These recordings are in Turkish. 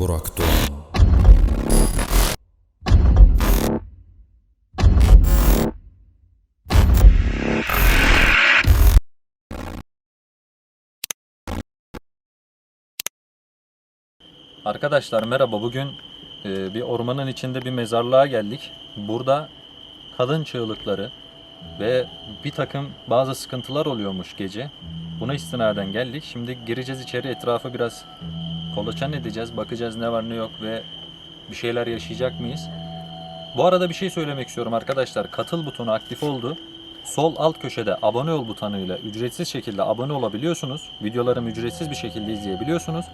Burak Doğan Arkadaşlar merhaba. Bugün e, bir ormanın içinde bir mezarlığa geldik. Burada kadın çığlıkları ve bir takım bazı sıkıntılar oluyormuş gece. Buna istinaden geldik. Şimdi gireceğiz içeri etrafı biraz kolaçan edeceğiz. Bakacağız ne var ne yok ve bir şeyler yaşayacak mıyız? Bu arada bir şey söylemek istiyorum arkadaşlar. Katıl butonu aktif oldu. Sol alt köşede abone ol butonuyla ücretsiz şekilde abone olabiliyorsunuz. Videolarımı ücretsiz bir şekilde izleyebiliyorsunuz.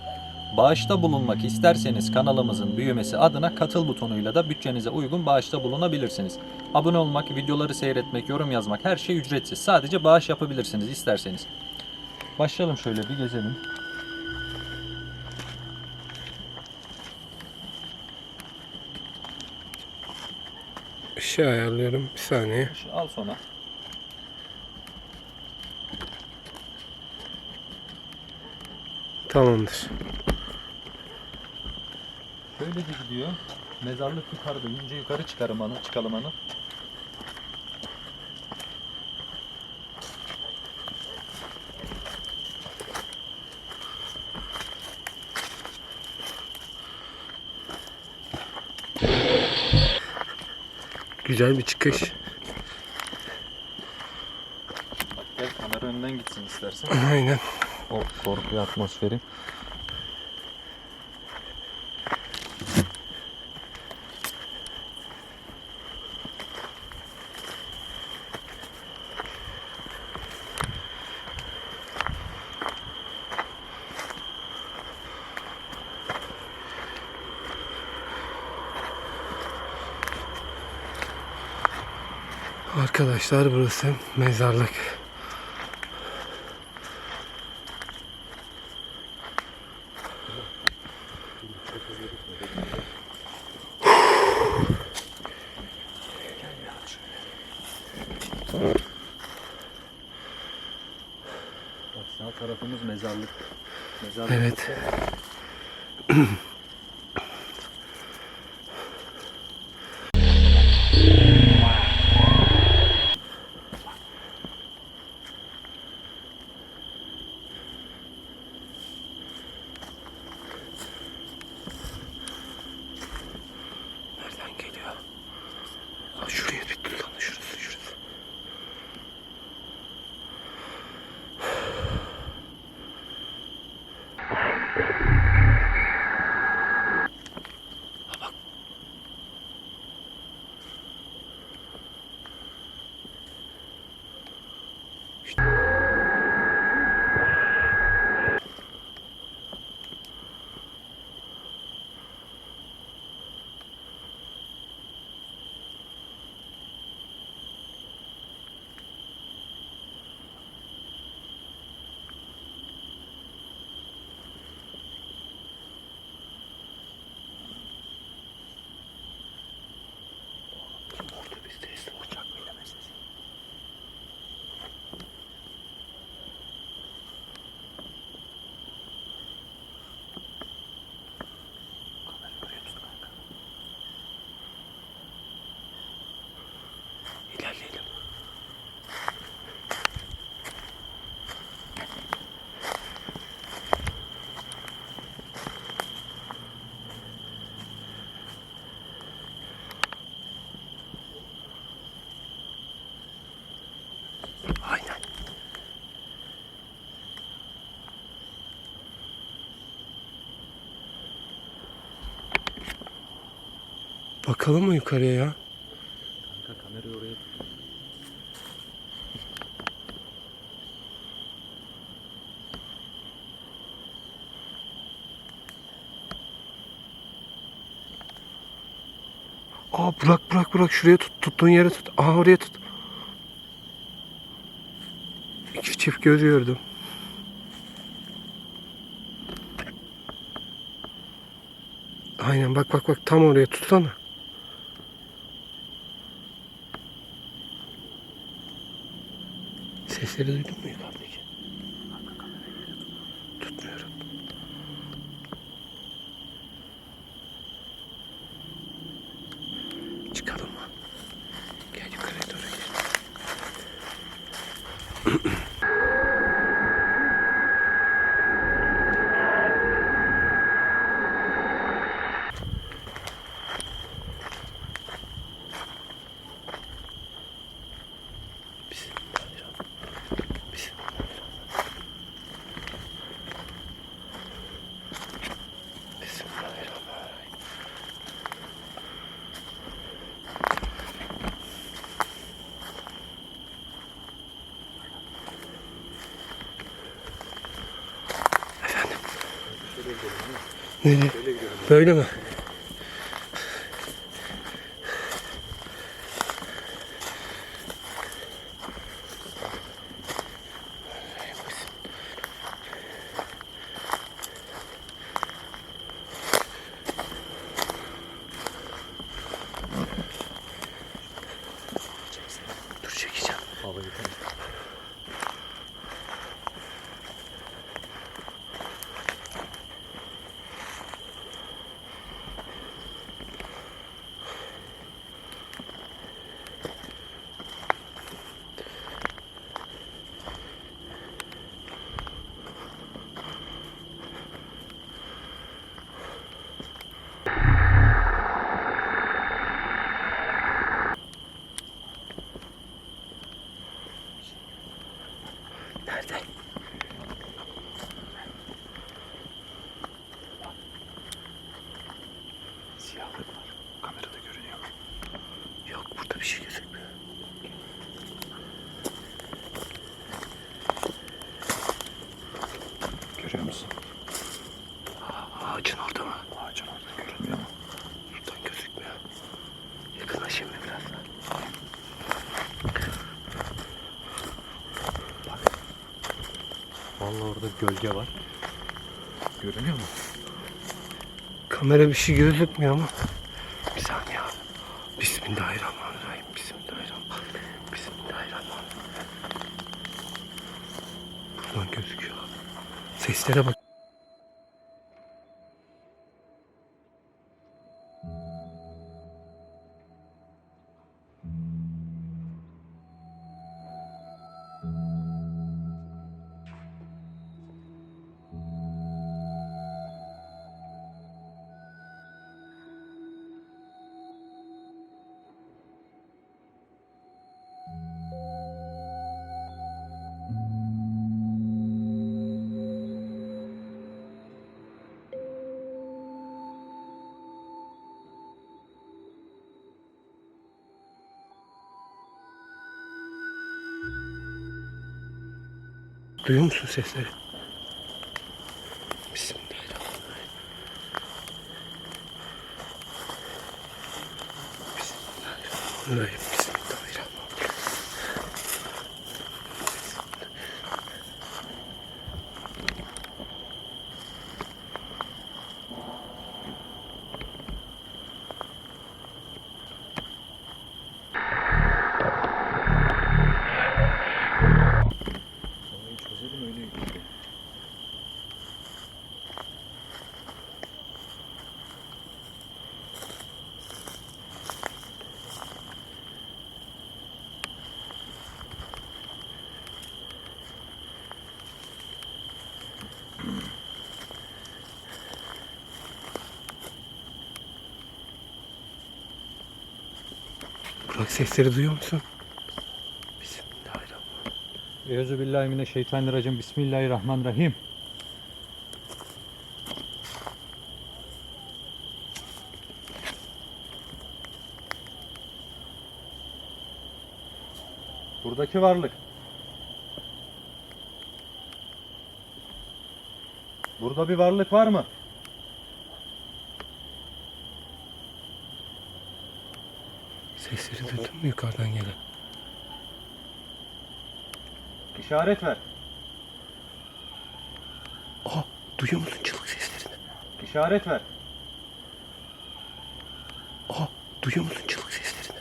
Bağışta bulunmak isterseniz kanalımızın büyümesi adına katıl butonuyla da bütçenize uygun bağışta bulunabilirsiniz. Abone olmak, videoları seyretmek, yorum yazmak her şey ücretsiz. Sadece bağış yapabilirsiniz isterseniz. Başlayalım şöyle bir gezelim. Işığı ayarlıyorum. Bir saniye. Şu Al sonra. Tamamdır. Şöyle de gidiyor. Mezarlık yukarıda. Önce yukarı çıkarım anı, çıkalım anı. Güzel bir çıkış. Bak gel kamera önden gitsin istersen. Aynen. O korku atmosferi. Arkadaşlar burası mezarlık. Bak sağ tarafımız mezarlık. Mezarlık. Evet. Bakalım mı yukarıya ya? Kanka kamerayı oraya tut. Aa Burak Burak Burak şuraya tut. Tuttuğun yere tut. Aa oraya tut. İki çift göz gördüm. Aynen bak bak bak tam oraya tutsana. Sesleri duydun mu yukarıdaki? Tutmuyorum. Çıkalım mı? Gel yukarıya doğru gel. Bismillahirrahmanirrahim. Bismillahirrahmanirrahim. Bismillahirrahmanirrahim. Efendim? Nereye? Böyle mi? Dur çekeceğim. Nerede? Siyahlık var. Kamerada görünüyor mu? Yok burada bir şey gözükmüyor. Görüyor musun? Aa, ağacın orada mı? Ağacın orada görünmüyor mu? Buradan gözükmüyor. Yakınlaşayım mı biraz daha? Vallahi orada gölge var. Görünüyor mu? Kamera bir şey gözükmüyor mu? Bir saniye abi. Bismillahirrahmanirrahim. Bismillahirrahmanirrahim. Bismillahirrahmanirrahim. Buradan gözüküyor abi. Seslere bak. Duyuyor musun sesleri? Bismillahirrahmanirrahim. Bismillahirrahmanirrahim. Orayı çözelim öyle gidelim. Burak sesleri duyuyor musun? Bismillahirrahmanirrahim. Euzubillahimineşşeytanirracim. Bismillahirrahmanirrahim. Buradaki varlık. Burada bir varlık var mı? Sesleri duydun mu yukarıdan gelen? İşaret ver. Aa, duyuyor musun çığlık seslerini? İşaret ver. Aa, duyuyor musun çığlık seslerini?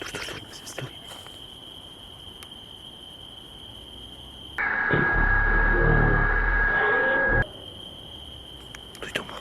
Dur dur dur. Dur. Duydun mu?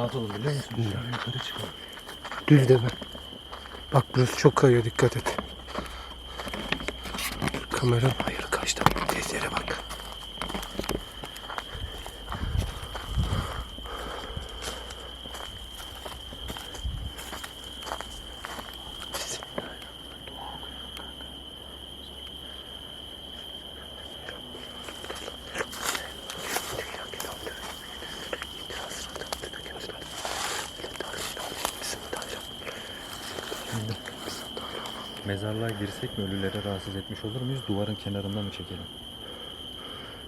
Ne yapalım biliyor musun? Şöyle yukarı çıkalım. Düz deme. Bak burası çok kayıyor dikkat et. Kameram hayır Mezarlığa girsek mi ölüleri rahatsız etmiş olur muyuz? Duvarın kenarında mı çekelim?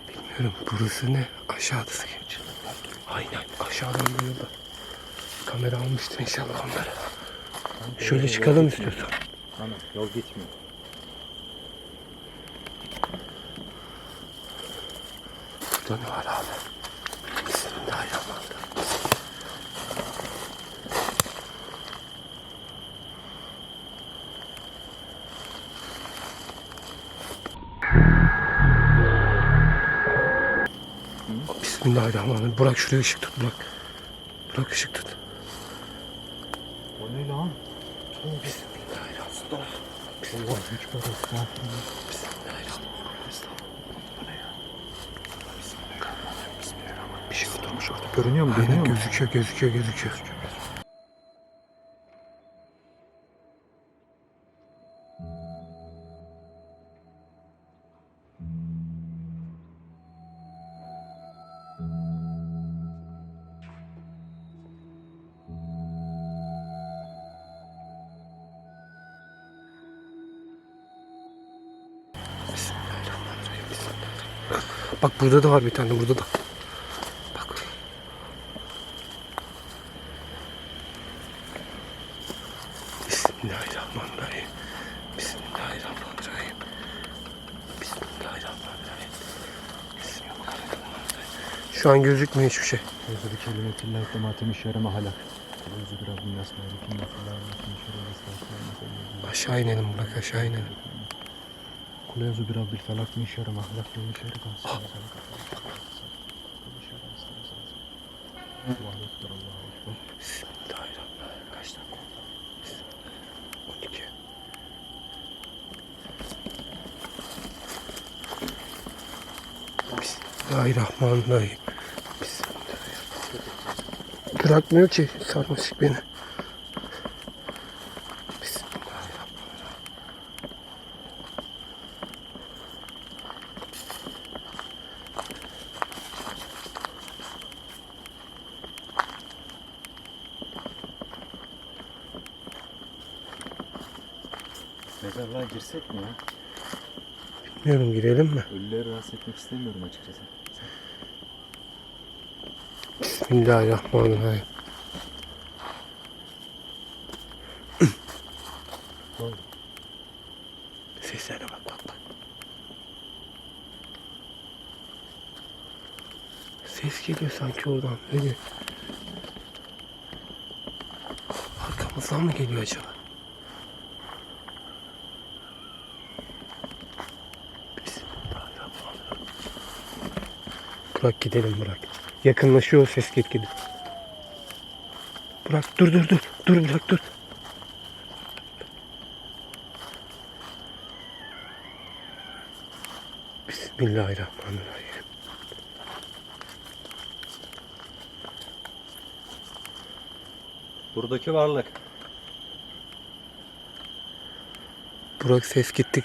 Bilmiyorum burası ne? Aşağıdası geç. Aynen aşağıdan böyle. Kamera almıştır inşallah onları. Şöyle çıkalım istiyorsan. Tamam yol gitmiyor. Burada ne var abi? Bismillahirrahmanirrahim. Bismillahirrahmanirrahim. Burak şuraya ışık tut Burak. Burak ışık tut. O ne lan? Bismillahirrahmanirrahim. Güç parası. Bir şey oturmuş orada. Görünüyor mu? Aynen gözüküyor gözüküyor gözüküyor. Bak burada da var bir tane burada da. Bak. Bismillahirrahmanirrahim. Bismillahirrahmanirrahim. Bismillahirrahmanirrahim. Bismillahirrahmanirrahim. Şu an gözükmüyor hiçbir şey. Sözü bir kelime tillâ tematim hüküm yasma hüküm şeref Aşağı inelim bırak aşağı inelim. Kule yazı bir Rabbil felak min şerri mahlak min şerri gansın. Bismillahirrahmanirrahim. Kaç dakika oldu? Bismillahirrahmanirrahim. 12. Bismillahirrahmanirrahim. Bismillahirrahmanirrahim. Bırakmıyor ki sarmaşık beni. Bismillahirrahmanirrahim. Mezarlığa girsek mi ya? Bilmiyorum girelim mi? Ölüleri rahatsız etmek istemiyorum açıkçası. Bismillahirrahmanirrahim. Ne oldu? Seslere bak bak bak. Ses geliyor sanki oradan. Öyle. Arkamızdan mı geliyor acaba? Bırak gidelim bırak. Yakınlaşıyor ses gitgide. Bırak dur dur dur. Dur bırak dur. Bismillahirrahmanirrahim. Buradaki varlık. Burak ses gitti.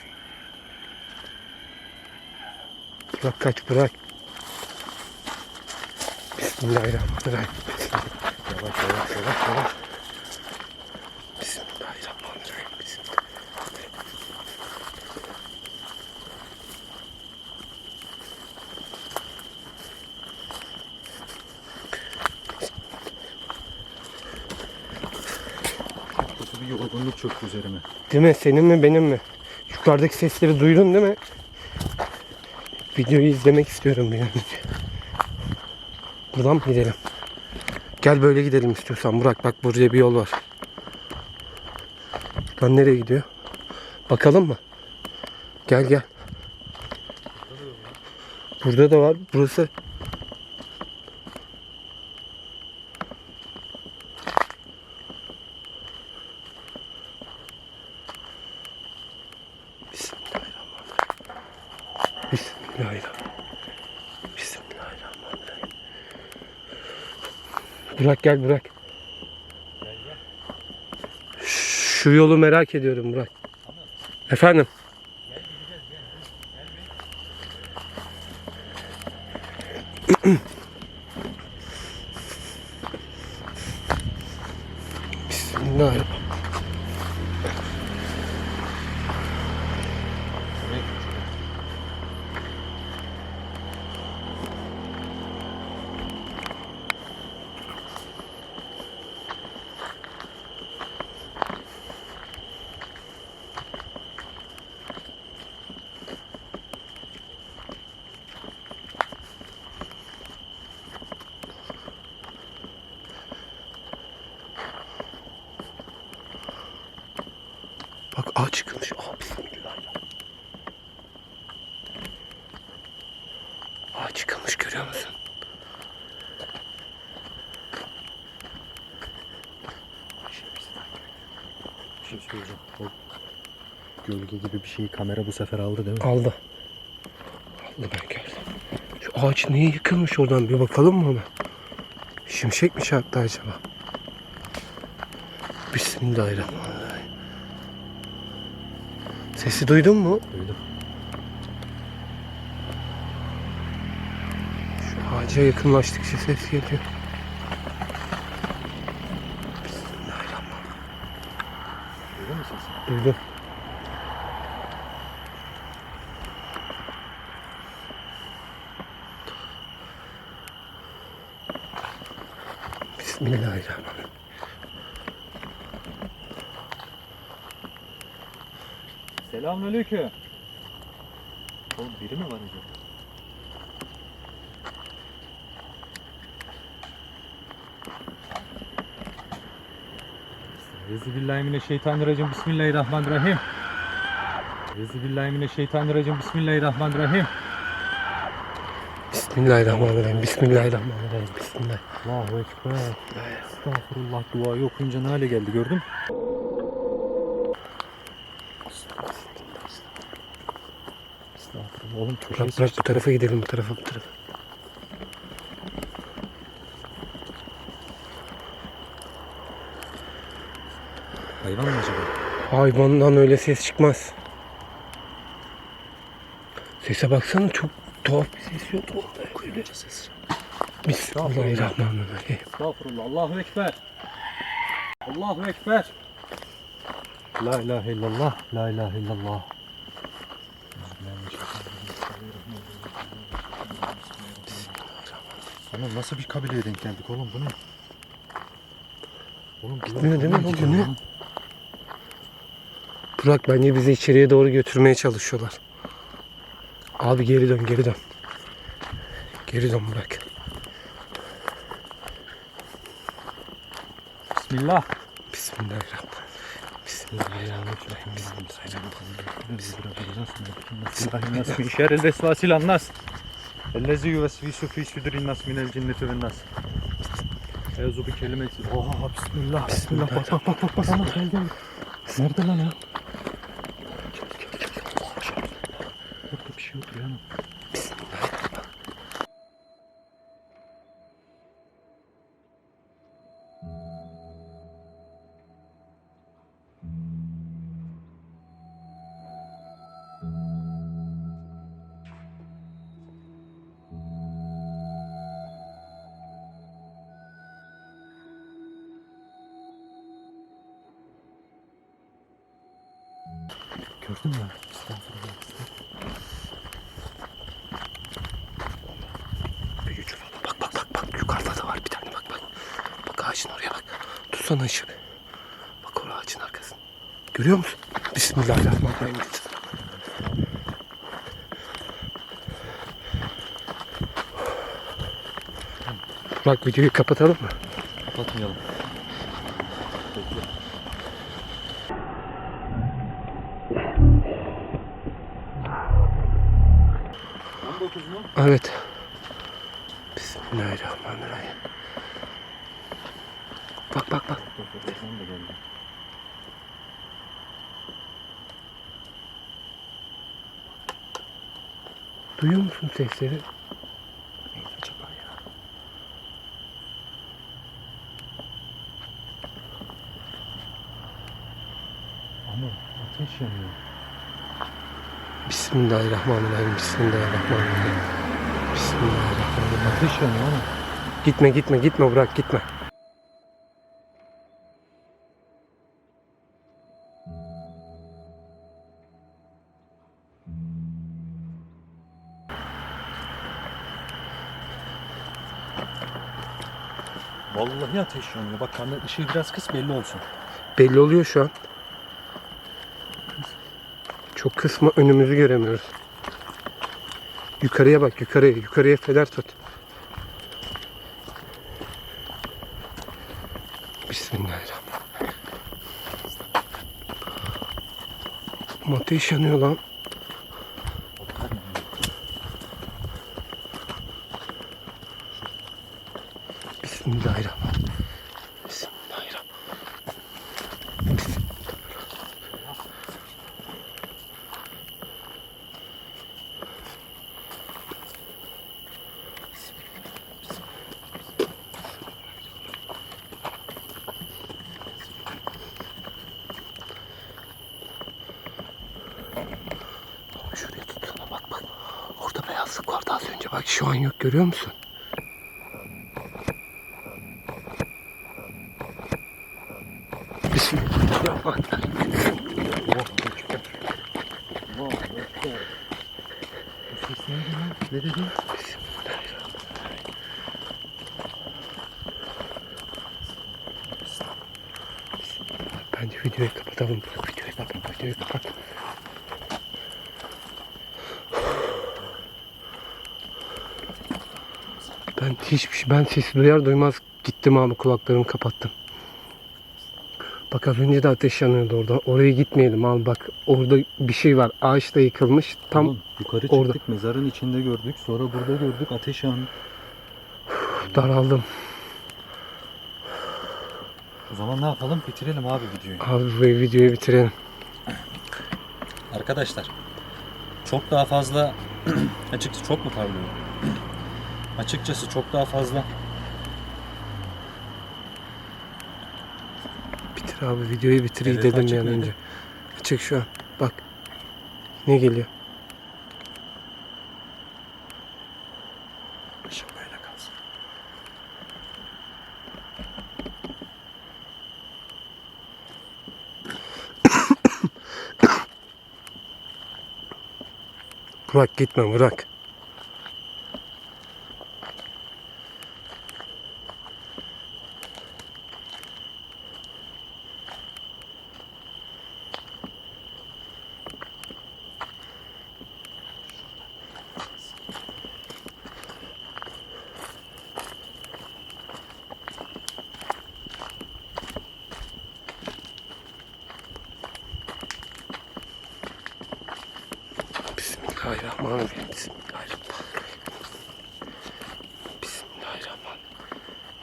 Burak kaç Burak. Bismillahirrahmanirrahim. Yavaş yavaş yavaş yavaş. Bismillahirrahmanirrahim. Bismillahirrahmanirrahim. Kötü bir yorgunluk çöktü üzerime. Değil mi? Senin mi benim mi? Yukarıdaki sesleri duydun değil mi? Videoyu izlemek istiyorum bir an önce. Buradan gidelim? Gel böyle gidelim istiyorsan Burak. Bak buraya bir yol var. Buradan nereye gidiyor? Bakalım mı? Gel gel. Burada da var. Burası Bismillahirrahmanirrahim. Bismillahirrahmanirrahim. Burak gel Burak. Şu yolu merak ediyorum Burak. Efendim? Bismillahirrahmanirrahim. Bak ağaç çıkmış. Aa, bismillahirrahmanirrahim. Ağaç çıkmış görüyor musun? Söyleyeceğim. O gölge gibi bir şeyi kamera bu sefer aldı değil mi? Aldı. Aldı ben gördüm. Şu ağaç niye yıkılmış oradan bir bakalım mı ona? Şimşek mi çaktı acaba? Bismillahirrahmanirrahim. Sesi duydun mu? Duydum. Şu ağaca yakınlaştıkça ses geliyor. Bismillahirrahmanirrahim. Duydun mu Duydum. Bismillahirrahmanirrahim. Selamünaleyküm. Oğlum biri mi var acaba? Euzubillahimineşşeytanirracim. Bismillahirrahmanirrahim. Euzubillahimineşşeytanirracim. Bismillahirrahmanirrahim. Bismillahirrahmanirrahim. Bismillahirrahmanirrahim. Bismillah. Allahu Ekber. Estağfurullah duayı okuyunca ne hale geldi gördün? Estağfurullah. Oğlum çok Bırak bırak bu tarafa gidelim bu tarafa bu tarafa. Hayvan mı acaba? Hayvandan öyle ses çıkmaz. Sese baksana çok tuhaf bir ses yok. Öyle. ses. Bismillahirrahmanirrahim. Estağfurullah. Allahu Ekber. Allahu Ekber. La ilahe illallah. La ilahe illallah. Ama nasıl bir kabileye denk geldik oğlum bu ne? Oğlum bu Gitmiyor değil mi? gidiyor Burak bence bizi içeriye doğru götürmeye çalışıyorlar. Abi geri dön geri dön. Geri dön Burak. Bismillah. Bismillahirrahmanirrahim. Bismillahirrahmanirrahim. Bismillahirrahmanirrahim. Min şerril vesvasil annas. Ellezi yuvesvisu fi sudurin nas minel cinneti ven nas. Euzu bi kelimeti. Oha bismillah. Bismillah. Bak bak bak bak. Nerede lan ya? Burada Görüyor musun? Bismillahirrahmanirrahim. Burak videoyu kapatalım mı? Kapatmayalım. Evet. Bismillahirrahmanirrahim. Bak bak bak. Sen de geldi. Duyuyor musun sesleri? Ne acaba ya? Ama ateş yanıyor. Bismillahirrahmanirrahim. Bismillahirrahmanirrahim. Bismillahirrahmanirrahim. Ateş yanıyor ama. Gitme gitme gitme bırak gitme. Vallahi ateş yanıyor. Bak kamera ışığı biraz kıs belli olsun. Belli oluyor şu an. Çok kısma önümüzü göremiyoruz. Yukarıya bak yukarıya. Yukarıya fener tut. Bismillahirrahmanirrahim. Ateş yanıyor lan. Bismillahirrahmanirrahim. Bismillahirrahmanirrahim. Şuraya tutsana bak bak. Orada beyazlık vardı az önce. Bak şu an yok görüyor musun? Bismillahirrahmanirrahim. Allah ekber. Bu ses neydi lan? Ne dedin? Bence videoyu kapatalım. Videoyu kapat. Videoyu kapat. Ben hiçbir şey, ben sesi duyar duymaz gittim abi kulaklarımı kapattım. Bak az önce de ateş yanıyordu orada. Oraya gitmeyelim abi bak. Orada bir şey var. Ağaç da yıkılmış. Tam Oğlum, yukarı orada. çıktık mezarın içinde gördük. Sonra burada gördük ateş yanıyor. daraldım. O zaman ne yapalım? Bitirelim abi videoyu. Abi bu videoyu bitirelim. Arkadaşlar çok daha fazla açıkçası çok mu parlıyor? Açıkçası çok daha fazla Bitir abi videoyu bitir Evet, an mıydı? önce. Açık şu an. Bak. Ne geliyor? Böyle kalsın. Burak gitme Burak. Bismillahirrahmanirrahim. Bismillahirrahmanirrahim. Bismillahirrahmanirrahim.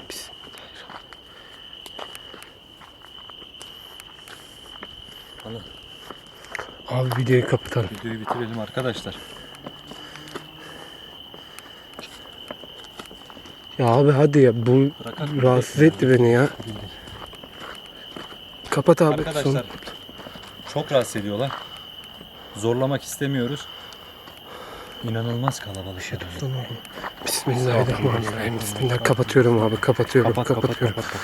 Bismillahirrahmanirrahim. Abi videoyu kapatalım. videoyu bitirelim arkadaşlar. Ya abi hadi ya bu Bırakalım. rahatsız etti beni ya. Kapat abi. Arkadaşlar Son. çok rahatsız ediyorlar. Zorlamak istemiyoruz. İnanılmaz kalabalık. Bismillahirrahmanirrahim. Bismillah kapatıyorum abi kapatıyorum Kapat, kapat, kapatıyorum. kapat, kapat.